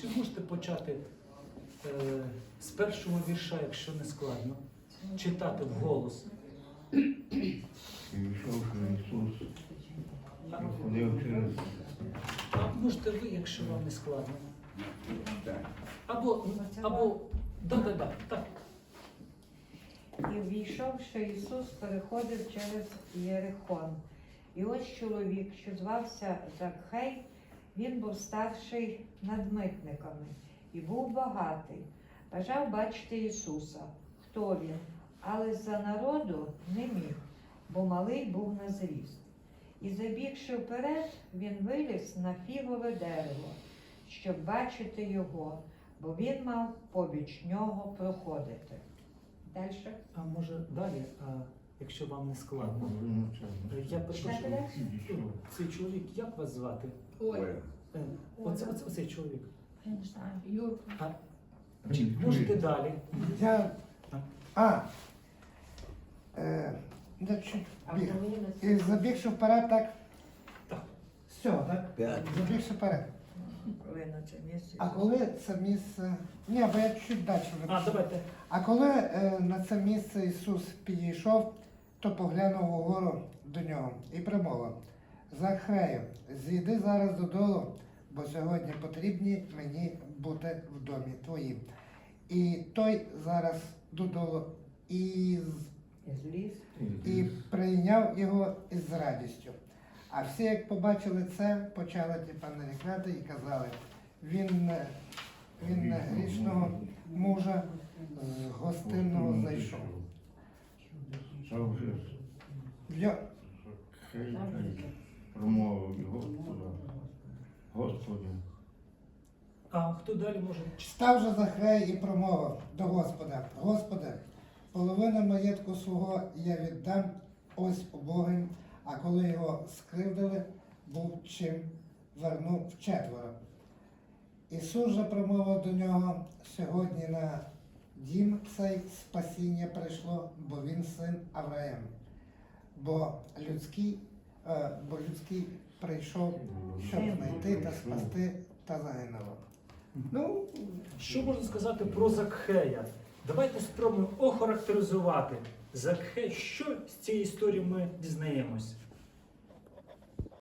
Чи можете почати е, з першого вірша, якщо не складно, читати вголос? І Ісус, ходив через А можете ви, якщо вам не складно. Або, або, да, да, да, так. І війшовши Ісус, переходив через Єрихон. І ось чоловік, що звався Закхей, він був старший над митниками і був багатий. Бажав бачити Ісуса, хто він, але за народу не міг, бо малий був на зріст. І забігши вперед, він виліз на фігове дерево, щоб бачити його, бо він мав побіч нього проходити. Далі. А може далі, а, якщо вам не складно. Е, Я перепрошую, цей чоловік, як вас звати? Ой, Е, Оце, оце, оцей чоловік. Я не знаю. Юрка. А, чи можете далі? Я. А. Е, значить, біг. І забігши вперед, так? Так. Все, так? Забігши вперед. коли на це місце. А коли це місце. Ні, бо я чуть далі А, давайте. А коли е, на це місце Ісус підійшов, то поглянув угору до нього і промовив: Захрею, зійди зараз додолу, бо сьогодні потрібні мені бути в домі твоїм. І той зараз додолу і, з- Зліз. і прийняв його із радістю. А всі, як побачили це, почали типа нарікати і казали, він, не- він грішного мужа з гостинного зайшов. Став же В йо- хай промовив Господа. Господи, А хто далі може? Став же Захрей і промовив до Господа: Господи, половину маєтку свого я віддам ось убогим, а коли його скривдили, був чим вернув четверо. Ісус же промовив до нього сьогодні на дім цей спасіння прийшло, бо він син Авраам. Бо людський, е, бо людський прийшов, щоб знайти та спасти та загинуло. Ну, Що можна сказати про Закхея? Давайте спробуємо охарактеризувати Закхе, Що з цієї історії ми дізнаємось?